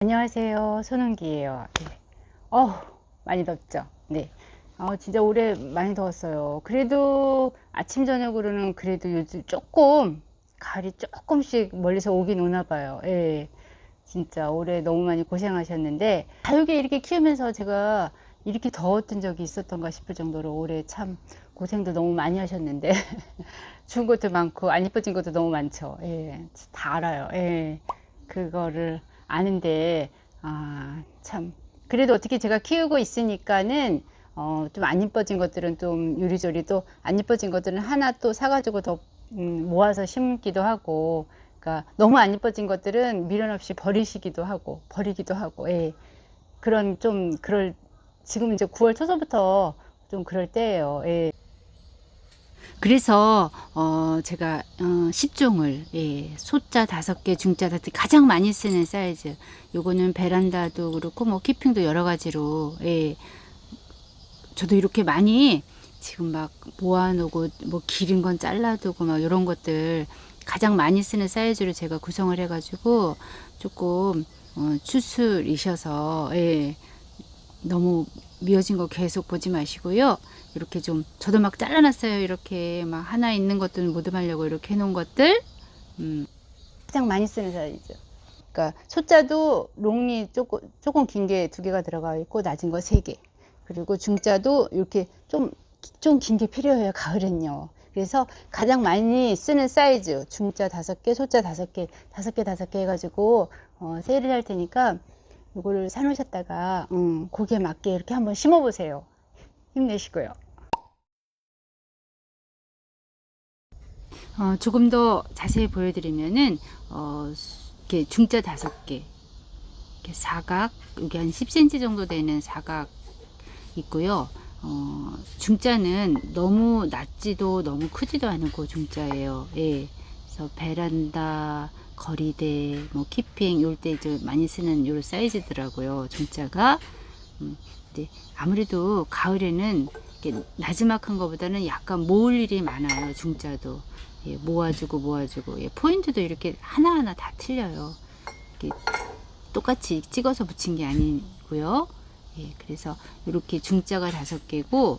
안녕하세요. 손은기예요. 네. 어우, 많이 덥죠? 네. 어, 진짜 올해 많이 더웠어요. 그래도 아침, 저녁으로는 그래도 요즘 조금, 가을이 조금씩 멀리서 오긴 오나 봐요. 예. 진짜 올해 너무 많이 고생하셨는데, 다육이 이렇게 키우면서 제가 이렇게 더웠던 적이 있었던가 싶을 정도로 올해 참 고생도 너무 많이 하셨는데, 좋은 것도 많고, 안 이뻐진 것도 너무 많죠. 예. 다 알아요. 예. 그거를 아는데, 아, 참. 그래도 어떻게 제가 키우고 있으니까는, 어, 좀 안 이뻐진 것들은 좀 요리조리 또 안 이뻐진 것들은 하나 또 사가지고 더 음, 모아서 심기도 하고, 그러니까 너무 안 이뻐진 것들은 미련 없이 버리시기도 하고, 버리기도 하고, 예. 그런 좀 그럴 지금 이제 9월 초서부터 좀 그럴 때예요. 예. 그래서 어 제가 어 10종을 예, 소자 다섯 개, 중자 다섯 개 가장 많이 쓰는 사이즈. 요거는 베란다도 그렇고 뭐 키핑도 여러 가지로 예. 저도 이렇게 많이 지금 막 모아놓고 뭐 기른 건 잘라두고 막 이런 것들 가장 많이 쓰는 사이즈로 제가 구성을 해가지고 조금 어, 추술이셔서 예. 너무 미어진 거 계속 보지 마시고요. 이렇게 좀 저도 막 잘라놨어요. 이렇게 막 하나 있는 것들 모듬하려고 이렇게 해놓은 것들 음, 가장 많이 쓰는 사이즈. 그러니까 소자도 롱이 조금 조금 긴 게 두 개가 들어가 있고 낮은 거 세 개. 그리고 중자도 이렇게 좀 좀 긴 게 필요해요. 가을엔요. 그래서 가장 많이 쓰는 사이즈 중자 다섯 개, 소자 다섯 개, 다섯 개 다섯 개 해가지고 어, 세일을 할 테니까 이거를 사놓으셨다가 음, 거기에 맞게 이렇게 한번 심어보세요. 힘내시고요. 어, 조금 더 자세히 보여드리면은 어, 이렇게 중자 다섯 개, 이렇게 사각 여기 한 10cm 정도 되는 사각 있고요. 어, 중자는 너무 낮지도 너무 크지도 않은 그 중자예요. 예. 그래서 베란다, 거리대, 뭐 키핑 요럴 때 이제 많이 쓰는 요 사이즈더라고요. 중자가. 음, 근데 아무래도 가을에는 이렇게 나지막한 것보다는 약간 모을 일이 많아요. 중자도. 예, 모아주고 모아주고 예, 포인트도 이렇게 하나하나 다 틀려요. 이렇게 똑같이 찍어서 붙인 게 아니고요. 예, 그래서 이렇게 중자가 다섯 개고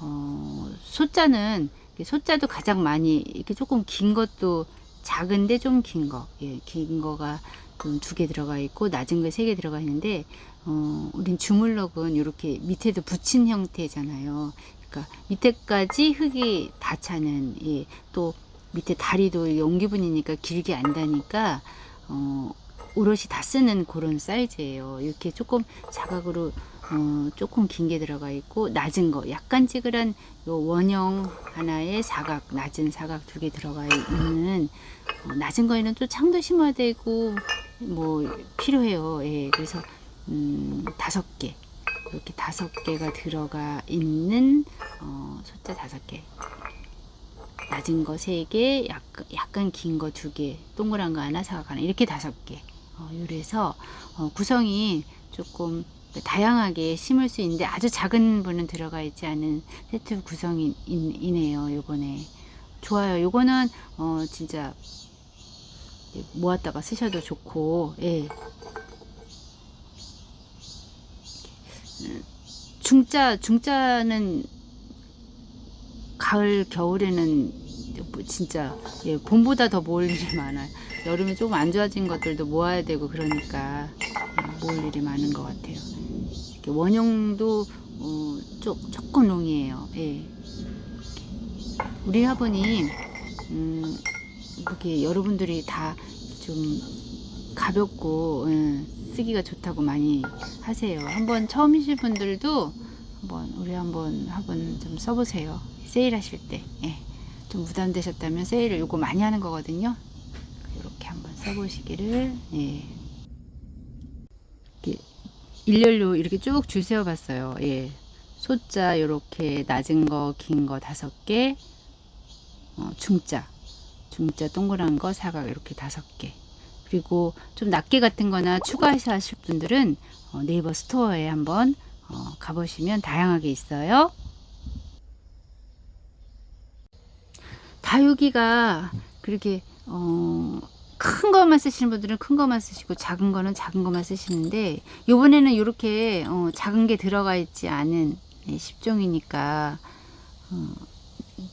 어, 소자는 소자도 가장 많이 이렇게 조금 긴 것도 작은데 좀 긴 거, 예, 긴 거가 좀 두 개 들어가 있고 낮은 거 세 개 들어가 있는데 어, 우린 주물럭은 이렇게 밑에도 붙인 형태잖아요. 그러니까 밑에까지 흙이 다 차는 예, 또 밑에 다리도 용기분이니까 길게 안 다니까 어, 오롯이 다 쓰는 그런 사이즈예요. 이렇게 조금 사각으로 어, 조금 긴 게 들어가 있고 낮은 거 약간 찌그란 요 원형 하나에 사각 낮은 사각 두 개 들어가 있는 어, 낮은 거에는 또 창도 심어야 되고 뭐 필요해요. 예, 그래서 음, 다섯 개 이렇게 다섯 개가 들어가 있는 어, 소자 다섯 개 낮은 거 세 개, 약간, 약간 긴 거 두 개, 동그란 거 하나, 사각 하나, 이렇게 다섯 개. 어, 요래서 어, 구성이 조금 다양하게 심을 수 있는데 아주 작은 분은 들어가 있지 않은 세트 구성이 있, 네요 요번에 좋아요. 요거는 어, 진짜 모았다가 쓰셔도 좋고, 예. 중자 중자는 가을 겨울에는 뭐 진짜 예, 봄보다 더 모을 일이 많아요. 여름에 조금 안 좋아진 것들도 모아야 되고 그러니까 예, 모을 일이 많은 것 같아요. 원형도 어, 조, 조금 롱이에요. 예. 우리 화분이 음, 이렇게 여러분들이 다 좀 가볍고 예, 쓰기가 좋다고 많이 하세요. 한번 처음이신 분들도 한번 우리 한번 화분 좀 써보세요. 세일하실 때. 예. 좀 부담되셨다면 세일을 요거 많이 하는 거거든요. 이렇게 한번 써보시기를 예. 이렇게 일렬로 이렇게 쭉 줄 세워 봤어요. 예. 소자 요렇게 낮은 거, 긴 거 다섯 개, 어, 중자, 중자 동그란 거 사각 이렇게 다섯 개. 그리고 좀 낱개 같은 거나 추가하실 분들은 어, 네이버 스토어에 한번 어, 가보시면 다양하게 있어요. 다육이가 그렇게 어 큰 것만 쓰시는 분들은 큰 것만 쓰시고 작은 거는 작은 것만 쓰시는데 요번에는 이렇게 어, 작은 게 들어가 있지 않은 네, 10종이니까 어,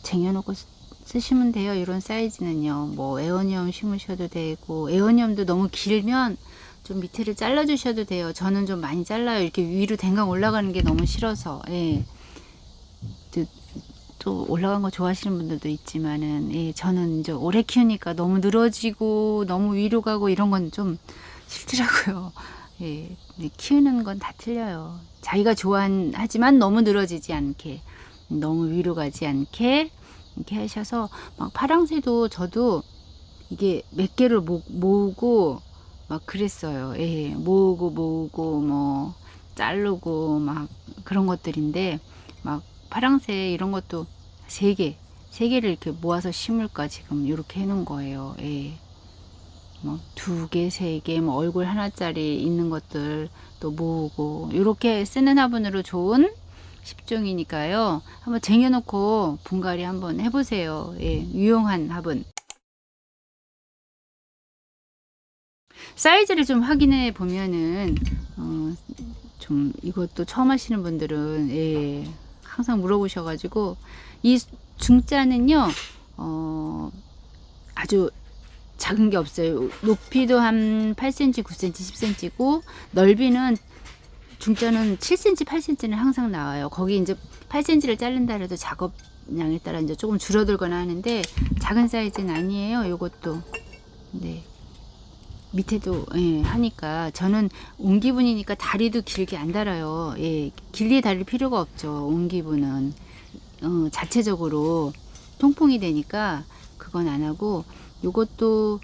쟁여놓고 쓰- 쓰시면 돼요. 이런 사이즈는요. 뭐 에어니엄 심으셔도 되고 에어니엄도 너무 길면 좀 밑에를 잘라 주셔도 돼요. 저는 좀 많이 잘라요. 이렇게 위로 댕강 올라가는 게 너무 싫어서. 예. 또, 또 올라간 거 좋아하시는 분들도 있지만은 예, 저는 이제 오래 키우니까 너무 늘어지고 너무 위로 가고 이런 건 좀 싫더라고요. 예. 키우는 건 다 틀려요. 자기가 좋아하지만 너무 늘어지지 않게 너무 위로 가지 않게 이렇게 하셔서 막 파랑새도 저도 이게 몇 개를 모, 모으고 막 그랬어요. 예, 모으고 모으고 뭐 자르고 막 그런 것들인데 막 파랑새 이런 것도 세 개, 세 개를 이렇게 모아서 심을까 지금 이렇게 해놓은 거예요. 예. 뭐두 개, 세 개, 뭐 얼굴 하나짜리 있는 것들 또 모으고 이렇게 쓰는 화분으로 좋은 10종이니까요. 한번 쟁여놓고 분갈이 한번 해보세요. 예, 유용한 화분. 사이즈를 좀 확인해 보면은 어, 좀 이것도 처음 하시는 분들은 예, 항상 물어보셔가지고 이 중자는요 어, 아주 작은 게 없어요. 높이도 한 8cm, 9cm, 10cm고 넓이는 중자는 7cm, 8cm는 항상 나와요. 거기 이제 8cm를 자른다 해도 작업량에 따라 이제 조금 줄어들거나 하는데 작은 사이즈는 아니에요. 요것도. 네. 밑에도 예, 하니까 저는 옹기분이니까 다리도 길게 안 달아요. 예, 길게 달릴 필요가 없죠. 옹기분은 어, 자체적으로 통풍이 되니까 그건 안 하고 요것도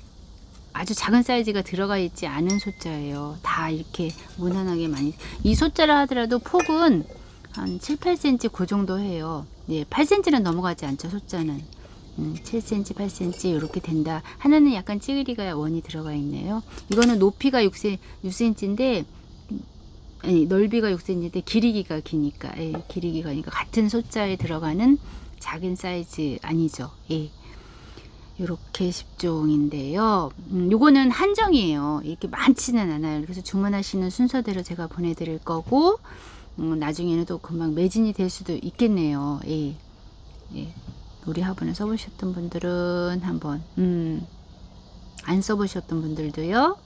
아주 작은 사이즈가 들어가 있지 않은 소자예요. 다 이렇게 무난하게 많이 이 소자라 하더라도 폭은 한 7, 8cm 그 정도 해요. 네, 8cm는 넘어가지 않죠, 소자는. 음, 7cm, 8cm 이렇게 된다. 하나는 약간 찌그리가 원이 들어가 있네요. 이거는 높이가 6cm, 6cm인데 아니, 넓이가 6cm인데 길이기가 기니까 예, 길이기가 그러니까 같은 소자에 들어가는 작은 사이즈 아니죠. 예. 요렇게 10종인데요. 음, 요거는 한정이에요. 이렇게 많지는 않아요. 그래서 주문하시는 순서대로 제가 보내드릴 거고, 음, 나중에는 또 금방 매진이 될 수도 있겠네요. 예. 예. 우리 화분을 써보셨던 분들은 한번, 음, 안 써보셨던 분들도요.